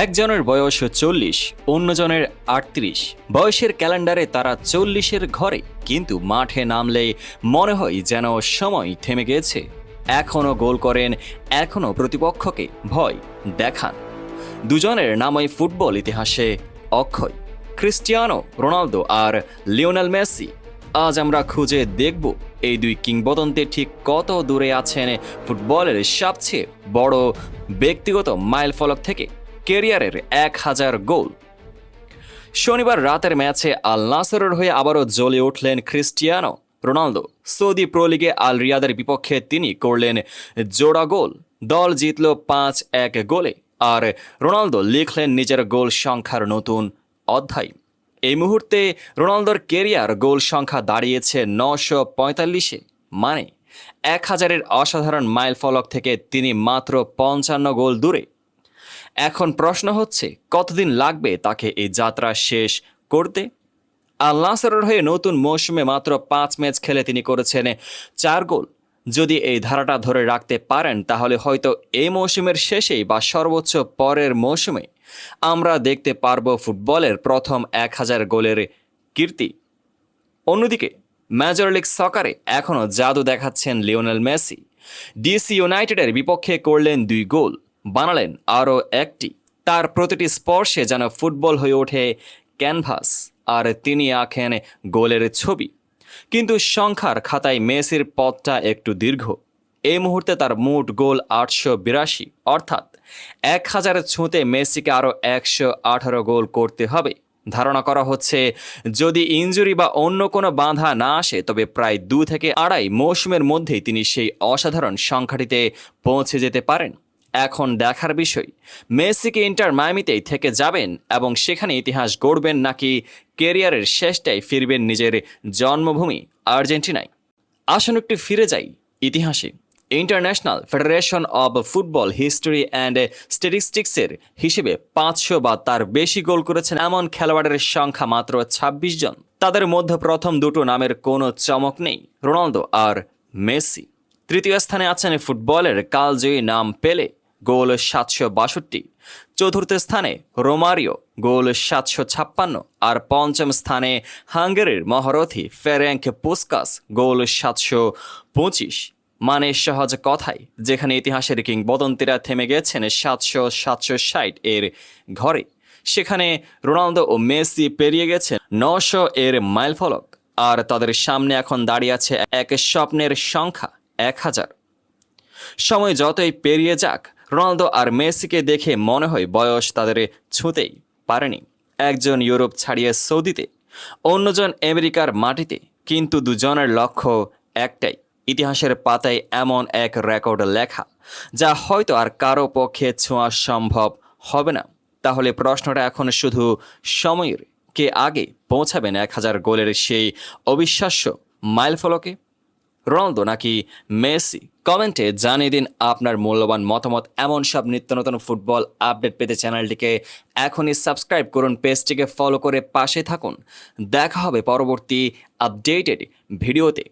একজনের বয়স চল্লিশ, অন্যজনের আটত্রিশ। বয়সের ক্যালেন্ডারে তারা চল্লিশের ঘরে, কিন্তু মাঠে নামলে মনে হয় যেন সময় থেমে গেছে। এখনও গোল করেন এখনও প্রতিপক্ষকে ভয় দেখান। দুজনের নামই ফুটবল ইতিহাসে অক্ষয়। ক্রিস্টিয়ানো রোনালদো আর লিওনেল মেসি। আজ আমরা খুঁজে দেখব এই দুই কিংবদন্তি ঠিক কত দূরে আছেন ফুটবলের সবচেয়ে বড় ব্যক্তিগত মাইল ফলক থেকে। কেরিয়ারের এক হাজার গোল। শনিবার রাতের ম্যাচে আল নাসরের হয়ে আবারও জ্বলে উঠলেন ক্রিস্টিয়ানো রোনালদো। সৌদি প্রো লিগে আল রিয়াদের বিপক্ষে তিনি করলেন জোড়া গোল। দল জিতল পাঁচ এক গোলে আর রোনালদো লিখলেন নিজের গোল সংখ্যার নতুন অধ্যায়। এই মুহূর্তে রোনালদোর কেরিয়ার গোল সংখ্যা দাঁড়িয়েছে নশো পঁয়তাল্লিশে। মানে এক হাজারের অসাধারণ মাইল ফলক থেকে তিনি মাত্র পঞ্চান্ন গোল দূরে এখন প্রশ্ন হচ্ছে, কতদিন লাগবে তাকে এই যাত্রা শেষ করতে? আল নাসরের হয়ে নতুন মৌসুমে মাত্র পাঁচ ম্যাচ খেলে তিনি করেছেন চার গোল। যদি এই ধারাটা ধরে রাখতে পারেন, তাহলে হয়তো এই মৌসুমের শেষেই বা সর্বোচ্চ পরের মৌসুমে আমরা দেখতে পারব ফুটবলের প্রথম এক হাজার গোলের কীর্তি। অন্যদিকে মেজর লিগ সকারে এখনও জাদু দেখাচ্ছেন লিওনেল মেসি। ডিসি ইউনাইটেডের বিপক্ষে করলেন দুই গোল। বানালেন আরও একটি। তার প্রতিটি স্পর্শে যেন ফুটবল হয়ে ওঠে ক্যানভাস, আর তিনি আঁকেন গোলের ছবি। কিন্তু সংখ্যার খাতায় মেসির পথটা একটু দীর্ঘ। এই মুহূর্তে তার মোট গোল আটশো বিরাশি, অর্থাৎ এক হাজার ছুঁতে মেসিকে আরও একশো আঠারো গোল করতে হবে। ধারণা করা হচ্ছে, যদি ইনজুরি বা অন্য কোনো বাধা না আসে, তবে প্রায় দু থেকে আড়াই মৌসুমের মধ্যেই তিনি সেই অসাধারণ সংখ্যাটিতে পৌঁছে যেতে পারেন। এখন দেখার বিষয়। মেসিকে ইন্টার মায়ামিতেই থেকে যাবেন এবং সেখানে ইতিহাস গড়বেন নাকি কেরিয়ারের শেষটাই ফিরবেন নিজের জন্মভূমি আর্জেন্টিনায়। আসুন একটু ফিরে যাই ইতিহাসে। International federation of football history and স্ট্যাটিস্টিক্সের হিসেবে পাঁচশো বা তার বেশি গোল করেছেন এমন খেলোয়াড়ের সংখ্যা মাত্র ২৬ জন। তাদের মধ্যে প্রথম দুটো নামের কোনো চমক নেই, রোনালদো আর মেসি। তৃতীয় স্থানে আছেন ফুটবলের কালজয়ী নাম পেলে। গোল সাতশো বাষট্টি। চতুর্থ স্থানে রোমারিও, গোল সাতশো ছাপ্পান্ন। আর পঞ্চম স্থানে হাঙ্গেরির মহারথী ফেরেঙ্ক পুস্কাস, গোল সাতশো পঁচিশ। মানে সহজ কথাই, যেখানে ইতিহাসের কিংবদন্তিরা থেমে গেছেন সাতশো সাতশো ষাট এর ঘরে। সেখানে রোনালদো ও মেসি পেরিয়ে গেছেন নশো এর মাইল ফলক আর তাদের সামনে এখন দাঁড়িয়ে আছে এক স্বপ্নের সংখ্যা, এক হাজার। সময় যতই পেরিয়ে যাক রোনালদো আর মেসিকে দেখে মনে হয় বয়স তাদের ছুঁতেই পারেনি। একজন ইউরোপ ছাড়িয়ে সৌদিতে, অন্যজন আমেরিকার মাটিতে, কিন্তু দুজনের লক্ষ্য একটাই, ইতিহাসের পাতায় এমন এক রেকর্ড লেখা, যা হয়তো আর কারও পক্ষে ছোঁয়া সম্ভব হবে না। তাহলে প্রশ্নটা এখন শুধু সময়ের কে আগে পৌঁছাবেন এক হাজার গোলের সেই অবিশ্বাস্য মাইল ফলকে রোনালদো নাকি মেসি? কমেন্টে জানিয়ে দিন আপনার মূল্যবান মতামত। এমন সব নিত্য নতুন ফুটবল আপডেট পেতে চ্যানেলটিকে এখনই সাবস্ক্রাইব করুন, পেজটিকে ফলো করে পাশে থাকুন। দেখা হবে পরবর্তী আপডেটেড ভিডিওতে।